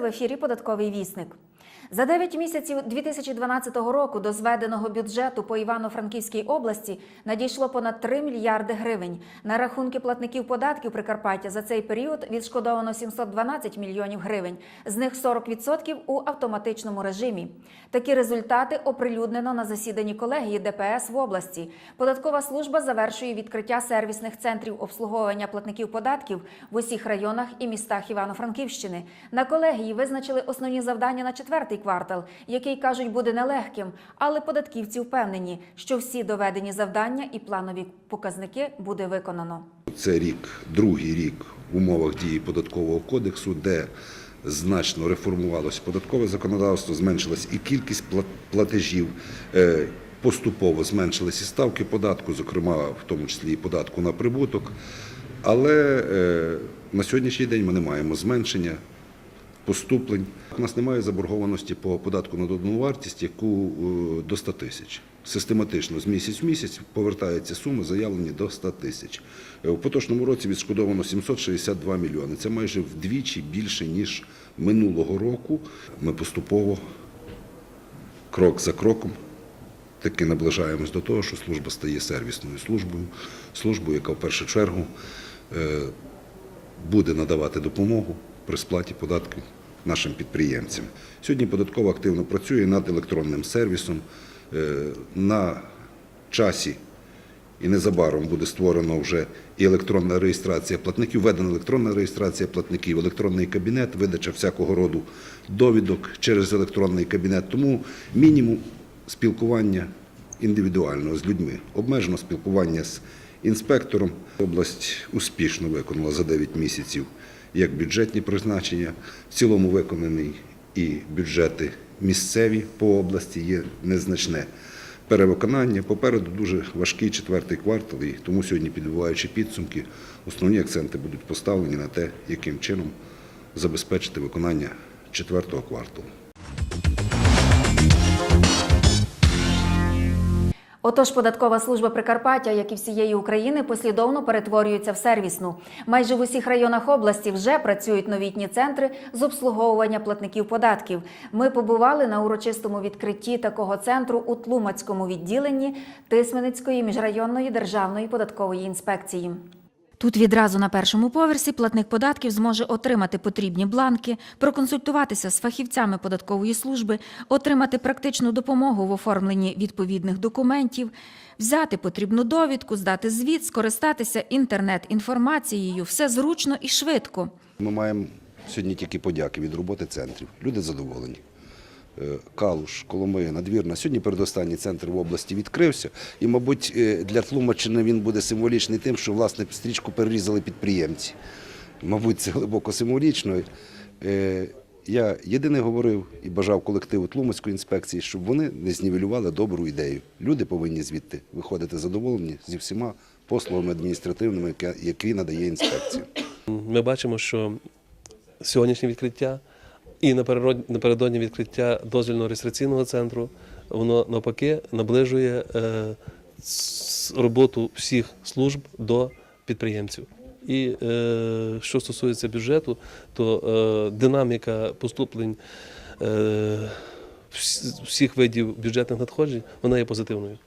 в ефірі Податковий вісник. За 9 місяців 2012 року до зведеного бюджету по Івано-Франківській області надійшло понад 3 мільярди гривень. На рахунки платників податків Прикарпаття за цей період відшкодовано 712 мільйонів гривень, з них 40% у автоматичному режимі. Такі результати оприлюднено на засіданні колегії ДПС в області. Податкова служба завершує відкриття сервісних центрів обслуговування платників податків в усіх районах і містах Івано-Франківщини. На колегії визначили основні завдання на четвертий квартал, який кажуть буде нелегким, але податківці впевнені, що всі доведені завдання і планові показники буде виконано. Це рік, другий рік в умовах дії податкового кодексу, де значно реформувалося податкове законодавство, зменшилась і кількість платежів, е, поступово зменшились і ставки податку, зокрема в тому числі і податку на прибуток. Але е, на сьогоднішній день ми не маємо зменшення поступлень. У нас немає заборгованості по податку на додану вартість, яку е, до 100 тисяч. Систематично з місяць в місяць повертаються суми, заявлені до 100 тисяч. Е, У поточному році відшкодовано 762 мільйони. Це майже вдвічі більше, ніж минулого року. Ми поступово, крок за кроком, таки наближаємось до того, що служба стає сервісною службою, службою, яка в першу чергу е, буде надавати допомогу при сплаті податків нашим підприємцям. Сьогодні податкова активно працює над електронним сервісом. Е, На часі і незабаром буде створено вже і електронна реєстрація платників, введена електронна реєстрація платників, електронний кабінет, видача всякого роду довідок через електронний кабінет. Тому мінімум спілкування індивідуального з людьми, обмежено спілкування з інспектором. Область успішно виконала за 9 місяців як бюджетні призначення. В цілому виконаний і бюджети місцеві по області є незначне перевиконання. Попереду дуже важкий четвертий квартал, і тому сьогодні, підбиваючи підсумки, основні акценти будуть поставлені на те, яким чином забезпечити виконання четвертого кварталу. Отож, податкова служба Прикарпаття, як і всієї України, послідовно перетворюється в сервісну. Майже в усіх районах області вже працюють новітні центри з обслуговування платників податків. Ми побували на урочистому відкритті такого центру у Тлумацькому відділенні Тисменицької міжрайонної державної податкової інспекції. Тут відразу на першому поверсі платник податків зможе отримати потрібні бланки, проконсультуватися з фахівцями податкової служби, отримати практичну допомогу в оформленні відповідних документів, взяти потрібну довідку, здати звіт, скористатися інтернет-інформацією. Все зручно і швидко. Ми маємо сьогодні тільки подяки від роботи центрів. Люди задоволені. Е, Калуш, Коломия, Надвірна. Сьогодні передостанній центр в області відкрився. І, мабуть, е, для Тлумаччини він буде символічний тим, що власне стрічку перерізали підприємці. Мабуть, це глибоко символічно. Е, Я єдине говорив і бажав колективу Тлумацької інспекції, щоб вони не знівелювали добру ідею. Люди повинні звідти виходити задоволені зі всіма послугами адміністративними, які надає інспекція. Ми бачимо, що сьогоднішнє відкриття і напередодні відкриття дозвільного реєстраційного центру, воно навпаки наближує е, роботу всіх служб до підприємців. І е, що стосується бюджету, то е, динаміка поступлень всіх видів бюджетних надходжень вона є позитивною.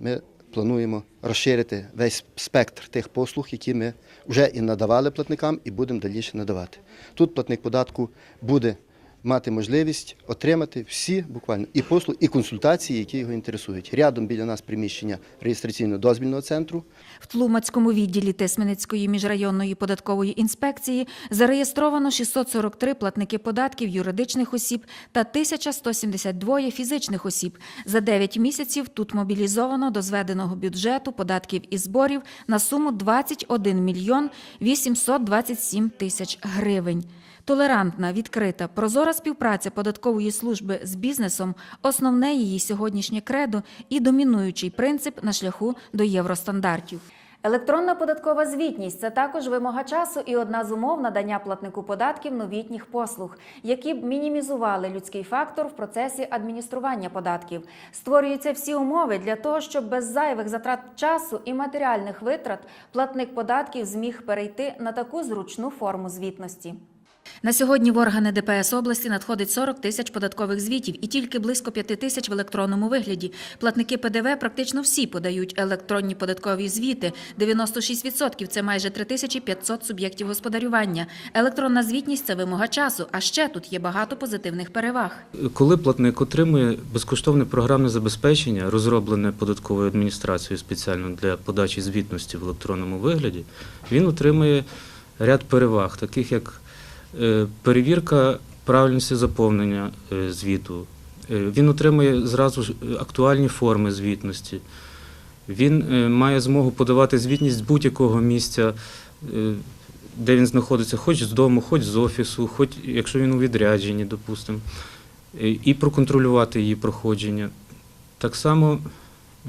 Ми плануємо розширити весь спектр тих послуг, які ми вже і надавали платникам, і будемо далі надавати. Тут платник податку буде мати можливість отримати всі буквально і послуги, і консультації, які його інтересують. Рядом біля нас приміщення реєстраційно-дозвільного центру. В Тлумацькому відділі Тисменицької міжрайонної податкової інспекції зареєстровано 643 платники податків юридичних осіб та 1172 фізичних осіб. За 9 місяців тут мобілізовано до зведеного бюджету податків і зборів на суму 21 мільйон 827 тисяч гривень. Толерантна, відкрита, прозора співпраця податкової служби з бізнесом основне її сьогоднішнє кредо і домінуючий принцип на шляху до євростандартів. Електронна податкова звітність це також вимога часу і одна з умов надання платнику податків новітніх послуг, які б мінімізували людський фактор в процесі адміністрування податків. Створюються всі умови для того, щоб без зайвих затрат часу і матеріальних витрат платник податків зміг перейти на таку зручну форму звітності. На сьогодні в органи ДПС області надходить 40 тисяч податкових звітів і тільки близько 5 тисяч в електронному вигляді. Платники ПДВ практично всі подають електронні податкові звіти. 96% – це майже 3500 суб'єктів господарювання. Електронна звітність – це вимога часу, а ще тут є багато позитивних переваг. Коли платник отримує безкоштовне програмне забезпечення, розроблене податковою адміністрацією спеціально для подачі звітності в електронному вигляді, він отримує ряд переваг, таких як перевірка правильності заповнення е, звіту. Е, Він отримує зразу ж е, актуальні форми звітності. Він е, має змогу подавати звітність будь-якого місця, е, де він знаходиться, хоч з дому, хоч з офісу, хоч якщо він у відрядженні, допустимо, е, і проконтролювати її проходження. Так само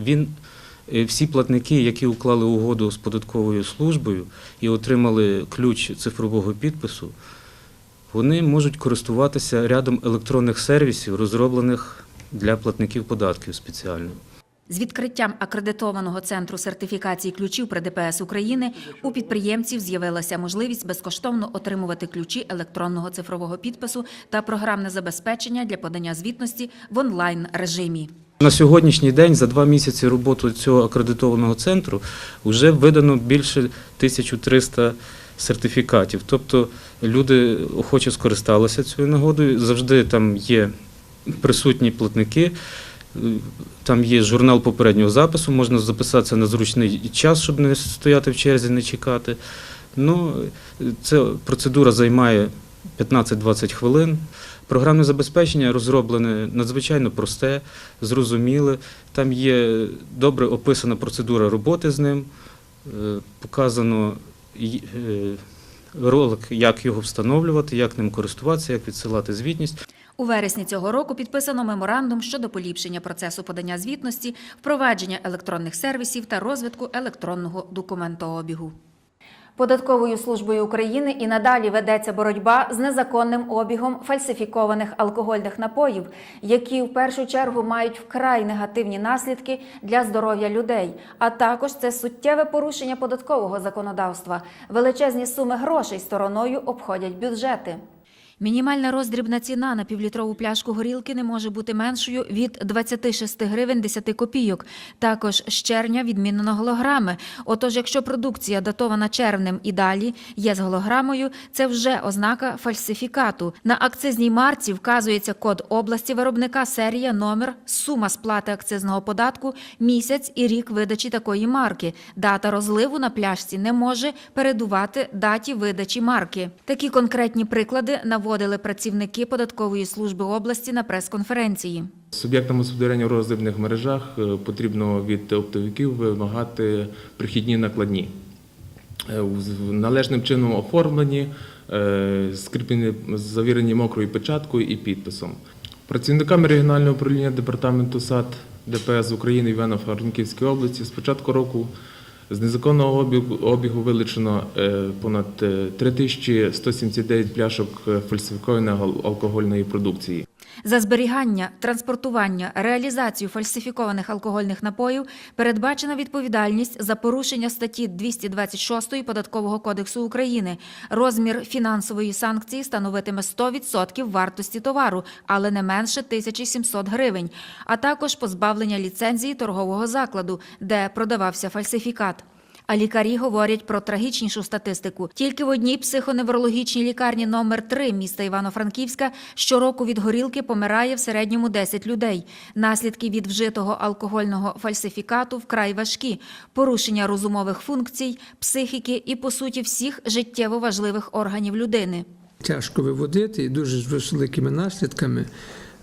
він, е, всі платники, які уклали угоду з податковою службою і отримали ключ цифрового підпису, вони можуть користуватися рядом електронних сервісів, розроблених для платників податків спеціально. З відкриттям акредитованого центру сертифікації ключів при ДПС України у підприємців з'явилася можливість безкоштовно отримувати ключі електронного цифрового підпису та програмне забезпечення для подання звітності в онлайн режимі. На сьогоднішній день за два місяці роботи цього акредитованого центру вже видано більше 1300 сертифікатів. Тобто люди охоче скористалися цією нагодою. Завжди там є присутні платники. Там є журнал попереднього запису, можна записатися на зручний час, щоб не стояти в черзі, не чекати. Ну, ця процедура займає 15-20 хвилин. Програмне забезпечення розроблене надзвичайно просте, зрозуміле. Там є добре описана процедура роботи з ним, е, показано ролик, як його встановлювати, як ним користуватися, як відсилати звітність. У вересні цього року підписано меморандум щодо поліпшення процесу подання звітності, впровадження електронних сервісів та розвитку електронного документообігу. Податковою службою України і надалі ведеться боротьба з незаконним обігом фальсифікованих алкогольних напоїв, які в першу чергу мають вкрай негативні наслідки для здоров'я людей. А також це суттєве порушення податкового законодавства. Величезні суми грошей стороною обходять бюджети. Мінімальна роздрібна ціна на півлітрову пляшку горілки не може бути меншою від 26 гривень 10 копійок. Також з червня відмінено голограми. Отож, якщо продукція датована червнем і далі є з голограмою, це вже ознака фальсифікату. На акцизній марці вказується код області виробника, серія, номер, сума сплати акцизного податку, місяць і рік видачі такої марки. Дата розливу на пляшці не може передувати даті видачі марки. Такі конкретні приклади наводили працівники податкової служби області на прес-конференції. Суб'єктам господарювання в роздрібних мережах е, потрібно від оптовиків вимагати прихідні накладні. Е, Належним чином оформлені, е, скріплені, завірені мокрою печаткою і підписом. Працівниками регіонального управління департаменту САД ДПС України Івано-Франківської області з початку року з незаконного обігу, обігу вилучено е, понад е, 3179 пляшок е, фальсифікованої ал- алкогольної продукції. За зберігання, транспортування, реалізацію фальсифікованих алкогольних напоїв передбачена відповідальність за порушення статті 226 Податкового кодексу України. Розмір фінансової санкції становитиме 100% вартості товару, але не менше 1700 гривень, а також позбавлення ліцензії торгового закладу, де продавався фальсифікат. А лікарі говорять про трагічнішу статистику. Тільки в одній психоневрологічній лікарні номер 3 міста Івано-Франківська щороку від горілки помирає в середньому 10 людей. Наслідки від вжитого алкогольного фальсифікату вкрай важкі: порушення розумових функцій, психіки і, по суті, всіх життєво важливих органів людини. тяжко виводити і дуже з великими наслідками,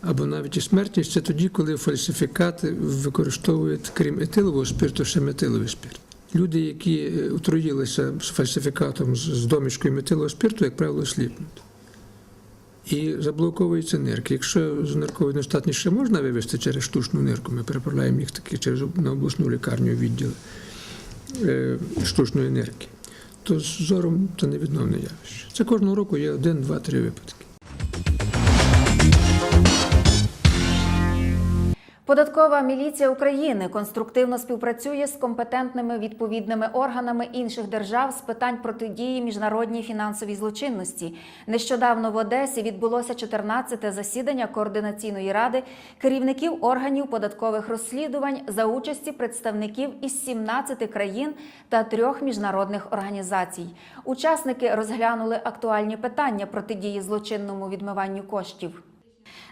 або навіть і смертність, це тоді, коли фальсифікати використовують, крім етилового спирту, ще метиловий спирт. Люди, які е, отруїлися з фальсифікатом з- домішкою метилового спирту, як правило, сліпнуть. І заблоковуються нирки. Якщо з ниркової недостатність ще можна вивести через штучну нирку, ми переправляємо їх таки через на обласну лікарню відділ е, штучної нирки, то з зором це невідновне явище. Це кожного року є один, два, три випадки. Податкова міліція України конструктивно співпрацює з компетентними відповідними органами інших держав з питань протидії міжнародній фінансовій злочинності. Нещодавно в Одесі відбулося 14-те засідання координаційної ради керівників органів податкових розслідувань за участі представників із 17 країн та трьох міжнародних організацій. Учасники розглянули актуальні питання протидії злочинному відмиванню коштів.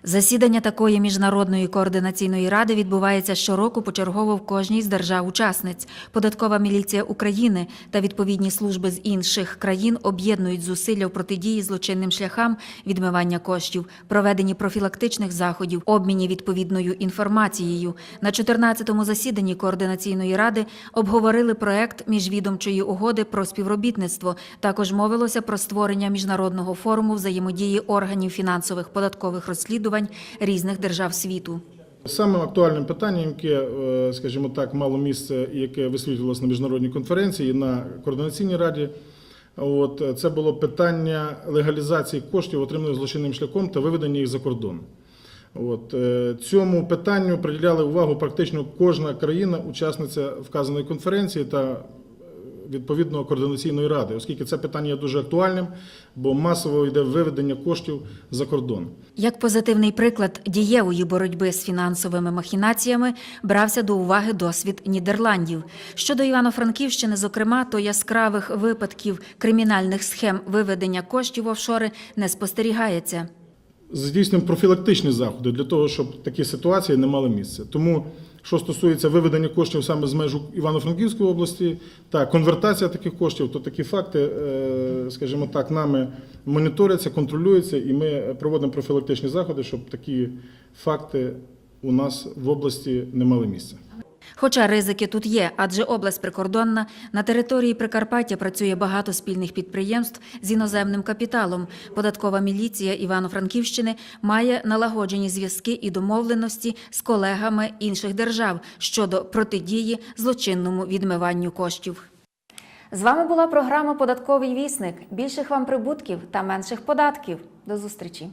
Засідання такої міжнародної координаційної ради відбувається щороку почергово в кожній з держав-учасниць. Податкова міліція України та відповідні служби з інших країн об'єднують зусилля в протидії злочинним шляхам відмивання коштів, проведенні профілактичних заходів, обміні відповідною інформацією. На 14-му засіданні координаційної ради обговорили проект міжвідомчої угоди про співробітництво. Також мовилося про створення міжнародного форуму взаємодії органів фінансових податкових розслідувань різних держав світу. Самим актуальним питанням, яке, е, скажімо так, мало місце яке висвітлювалося на міжнародній конференції, на координаційній раді, от, е, це було питання легалізації коштів, отриманих злочинним шляхом та виведення їх за кордон. От, е, цьому питанню приділяли увагу практично кожна країна, учасниця вказаної конференції та відповідно координаційної ради, оскільки це питання є дуже актуальним, бо масово йде виведення коштів за кордон. Як позитивний приклад дієвої боротьби з фінансовими махінаціями брався до уваги досвід Нідерландів. Щодо Івано-Франківщини, зокрема, то яскравих випадків кримінальних схем виведення коштів офшори не спостерігається. здійснюємо профілактичні заходи для того, щоб такі ситуації не мали місця. Тому, що стосується виведення коштів саме з межу Івано-Франківської області та конвертація таких коштів, то такі факти, е, скажімо так, нами моніторяться, контролюються, і ми проводимо профілактичні заходи, щоб такі факти у нас в області не мали місця. Хоча ризики тут є, адже область прикордонна, на території Прикарпаття працює багато спільних підприємств з іноземним капіталом. Податкова міліція Івано-Франківщини має налагоджені зв'язки і домовленості з колегами інших держав щодо протидії злочинному відмиванню коштів. З вами була програма Податковий вісник. Більших вам прибутків та менших податків. До зустрічі.